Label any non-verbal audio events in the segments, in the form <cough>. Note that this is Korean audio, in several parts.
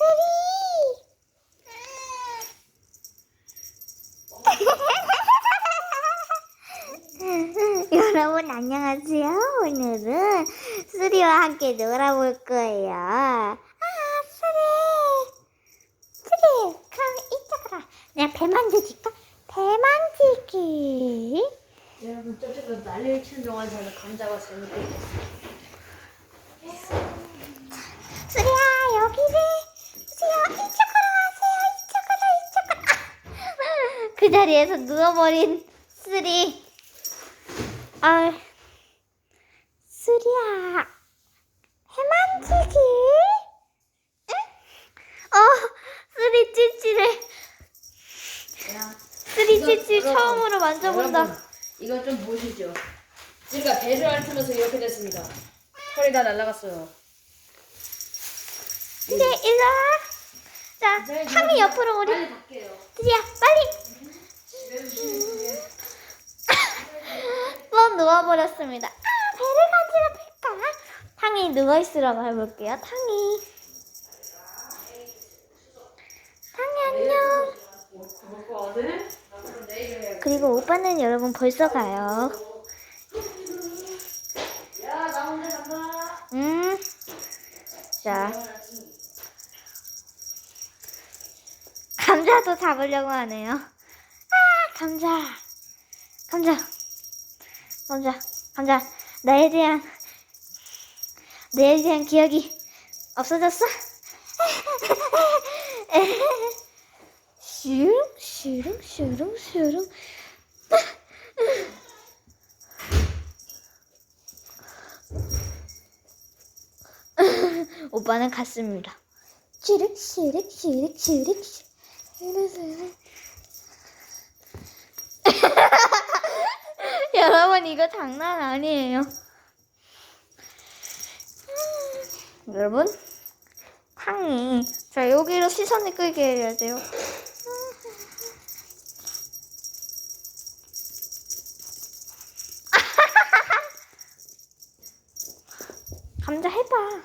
<laughs> 여러분 안녕하세요. 오늘은 쓰리와 함께 놀아볼 거예요. 아 쓰리, 쓰리, 그럼 이쪽으로. 내가 배 만져줄까? 배 만지기. 여러분 저쪽에서 난리를 치는 동안 저는 감자가 재밌게 쓰리야 여기를. 쓰리야 이쪽으로 와세요. 이쪽으로 이쪽으로. 아, 그 자리에서 누워버린 쓰리. 아, 쓰리야. 해만지기? 응? 어, 쓰리 찌찌를. 쓰리 찌찌 처음으로 만져본다. 여러분, 이거 좀 보시죠 제가 배를 앓으면서 이렇게 됐습니다 털이 다 날라갔어요 일로 와. 자, 네, 옆으로 오리. 빨리 갈게요 쓰리야, 빨리. 또 누워버렸습니다. 아, 배를 갈까? 탕이 누워있으라고 해볼게요. 탕이. 탕이 안녕. 그리고 오빠는 여러분 벌써 가요. 음. 자, 감자도 잡으려고 하네요. 아, 감자. 감자. 감자. 감자. 나에 대한, 나에 대한 기억이 없어졌어? 슈릉, 슈릉, 슈릉, 슈릉. 오빠는 갔습니다. 슈륵, 슈륵, 슈륵, 슈륵, 슈륵, 슈륵. <laughs> 여러분 이거 장난 아니에요. 음, 여러분 탕이 자 여기로 시선을 끌게 해야 돼요. <laughs> 감자 해봐.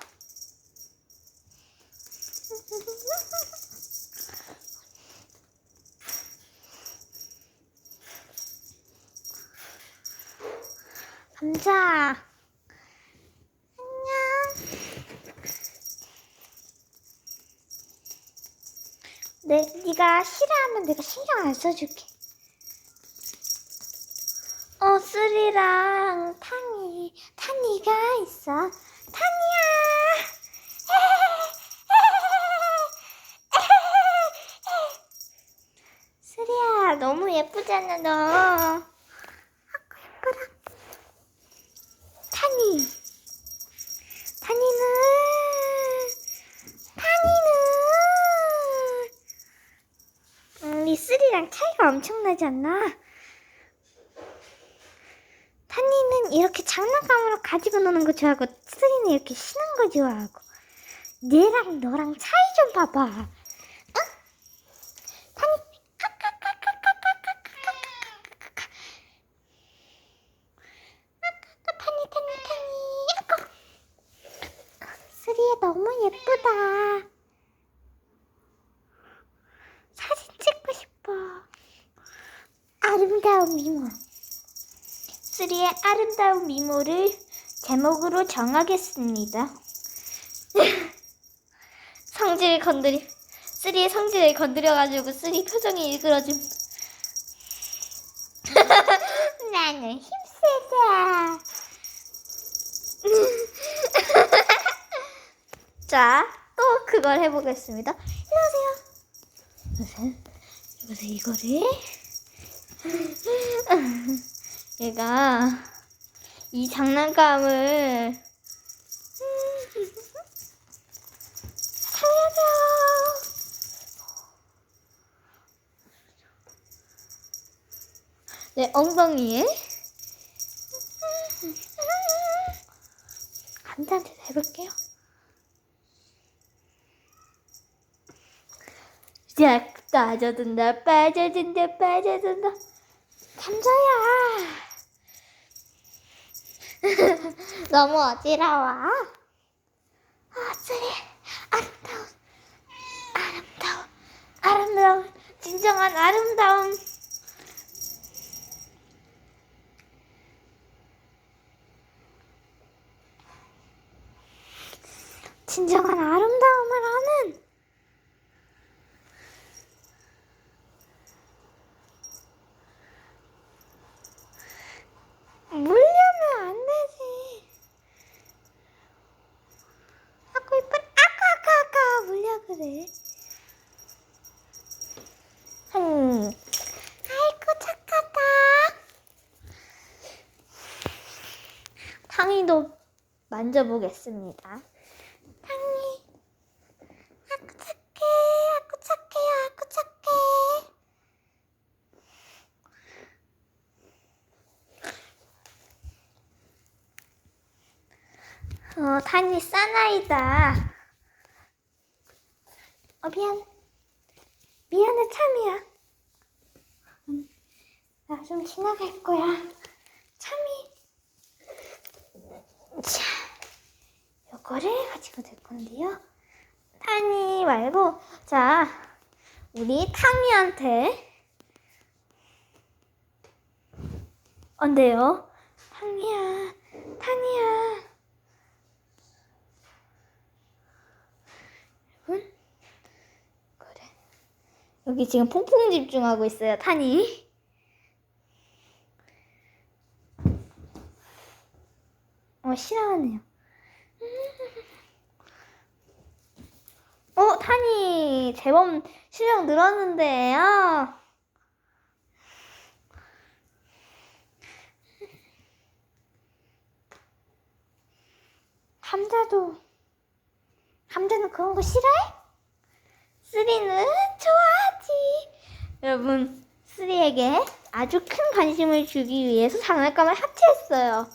감자. 안녕. 네, 네가 싫어하면 내가 신경 안 써줄게. 어, 쓰리랑 탕이, 탄이가 있어. 탄이야. 쓰리야, <laughs> 너무 예쁘잖아, 너. 아고, 예뻐라. 타니. 타니는, 타니는, 음, 이 쓰리랑 엄청나지 않나? 타니는 이렇게 장난감으로 가지고 노는 거 좋아하고, 쓰리는 이렇게 쉬는 거 좋아하고. 얘랑 너랑 차이 좀 봐봐. 응? 타니, 타니, 타니, 타니. 아까. 쓰리야 너무 예쁘다. 사진 찍고 싶어. 아름다운 미모. 쓰리의 아름다운 미모를 제목으로 정하겠습니다. <laughs> 성질을 건드리, 쓰리의 성질을 건드려가지고 쓰리 표정이 일그러짐. <laughs> 나는 힘세다. <laughs> 자, 또 그걸 해보겠습니다. 이리 오세요. 여기서, 여기서 이거를. <laughs> 얘가 이 장난감을 살려줘. 내 엉덩이에 감자한테 해볼게요. 자, 빠져든다, 빠져든다, 빠져든다. 감자야. <laughs> 너무 어지러워. 어슬이 아름다운, 아름다운, 아름다운, 진정한 아름다운. 진정한 아름다운. 만져보겠습니다. 탕이. 아구 착해. 아구 착해요. 아구 착해. 어, 탄이 싸나이다. 어, 미안. 미안해, 참이야. 음, 나좀 지나갈 거야. 참이. 자, 요 거를 가지고 될 건데요. 탄이 말고, 자, 우리 탕이한테. 안 돼요. 탕이야, 탕이야. 여러분, 그래. 여기 지금 퐁퐁 집중하고 있어요, 탄이. 어, 싫어하네요. 어, 탄이 제법 실력 늘었는데요. 감자도 감자는 그런 거 싫어해? 쓰리는 좋아하지. 여러분, 쓰리에게 아주 큰 관심을 주기 위해서 장난감을 합체했어요.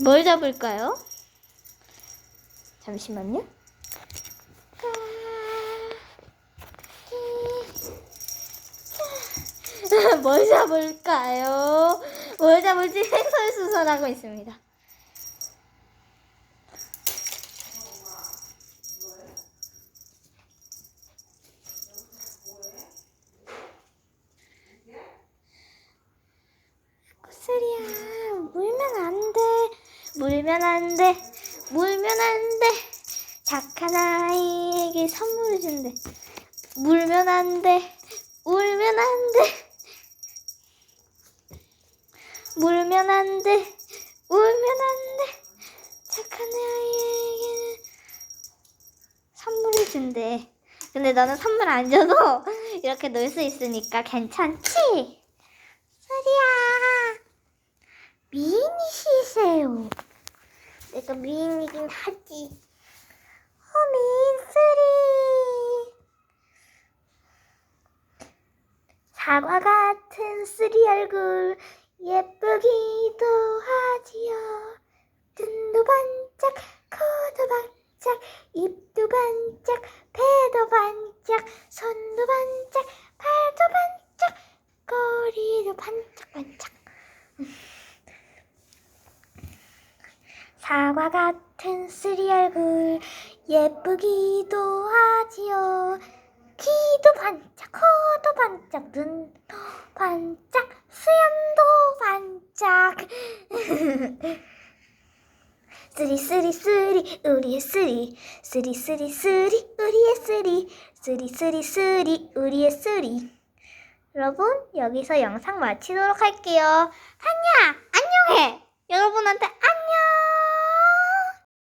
뭘 잡을까요? 잠시만요. <laughs> 뭘 잡을까요? 뭘 잡을지 횡설수설하고 있습니다. 코스리야 물면 안 돼. 물면 안 돼. 물면 안 돼. 착한 아이에게 선물을 준대. 물면 안 돼. 울면 안 돼. 물면 안 돼. 울면 안 돼. 착한 아이에게는 선물을 준대. 근데 너는 선물 안 줘도 <laughs> 이렇게 놀 수 있으니까 괜찮지? 소리야. 미인이시세요. 내가 미인이긴 하지. 어, 미인 쓰리. 사과 같은 쓰리 얼굴 예쁘기도 하지요. 눈도 반짝, 코도 반짝, 입도 반짝, 배도 반짝, 손도 반짝, 발도 반짝, 꼬리도 반짝반짝. 사과 같은 쓰리 얼굴 예쁘기도 하지요. 귀도 반짝, 코도 반짝, 눈도 반짝, 수염도 반짝. <laughs> 쓰리 쓰리 쓰리 우리의 쓰리. 쓰리 쓰리 쓰리 우리의 쓰리. 쓰리 쓰리 쓰리 우리의 쓰리. 여러분 여기서 영상 마치도록 할게요. 한야 안녕해. 여러분한테 안녕.